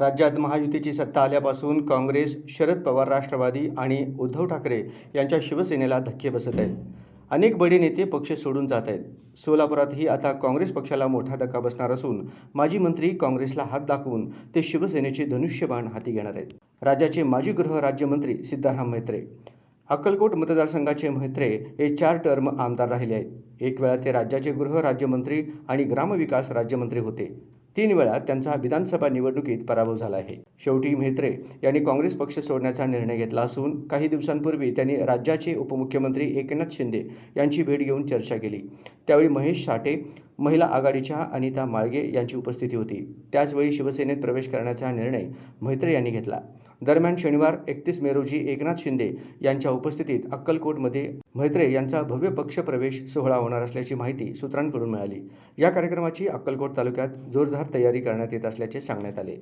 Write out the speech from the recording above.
राज्यात महायुतीची सत्ता आल्यापासून काँग्रेस शरद पवार राष्ट्रवादी आणि उद्धव ठाकरे यांच्या शिवसेनेला धक्के बसत आहेत. अनेक बडे नेते पक्ष सोडून जात आहेत. सोलापुरातही आता काँग्रेस पक्षाला मोठा धक्का बसणार असून माजी मंत्री काँग्रेसला हात दाखवून ते शिवसेनेचे धनुष्यबाण हाती घेणार आहेत. राज्याचे माजी गृह राज्यमंत्री सिद्धाराम म्हेत्रे अक्कलकोट मतदारसंघाचे म्हेत्रे हे चार टर्म आमदार राहिले आहेत. एक वेळा ते राज्याचे गृह राज्यमंत्री आणि ग्रामविकास राज्यमंत्री होते. तीन वेळा त्यांचा विधानसभा निवडणुकीत पराभव झाला आहे. शेवटी म्हेत्रे यांनी काँग्रेस पक्ष सोडण्याचा निर्णय घेतला असून काही दिवसांपूर्वी त्यांनी राज्याचे उपमुख्यमंत्री एकनाथ शिंदे यांची भेट घेऊन चर्चा केली. त्यावेळी महेश साठे महिला आघाडीच्या अनिता माळगे यांची उपस्थिती होती. त्याचवेळी शिवसेनेत प्रवेश करण्याचा निर्णय म्हेत्रे यांनी घेतला. दरम्यान शनिवार एकतीस मे रोजी एकनाथ शिंदे यांच्या उपस्थितीत अक्कलकोटमध्ये म्हेत्रे यांचा भव्य पक्षप्रवेश सोहळा होणार असल्याची माहिती सूत्रांकडून मिळाली. या कार्यक्रमाची अक्कलकोट तालुक्यात जोरदार तयारी करण्यात येत असल्याचे सांगण्यात आले.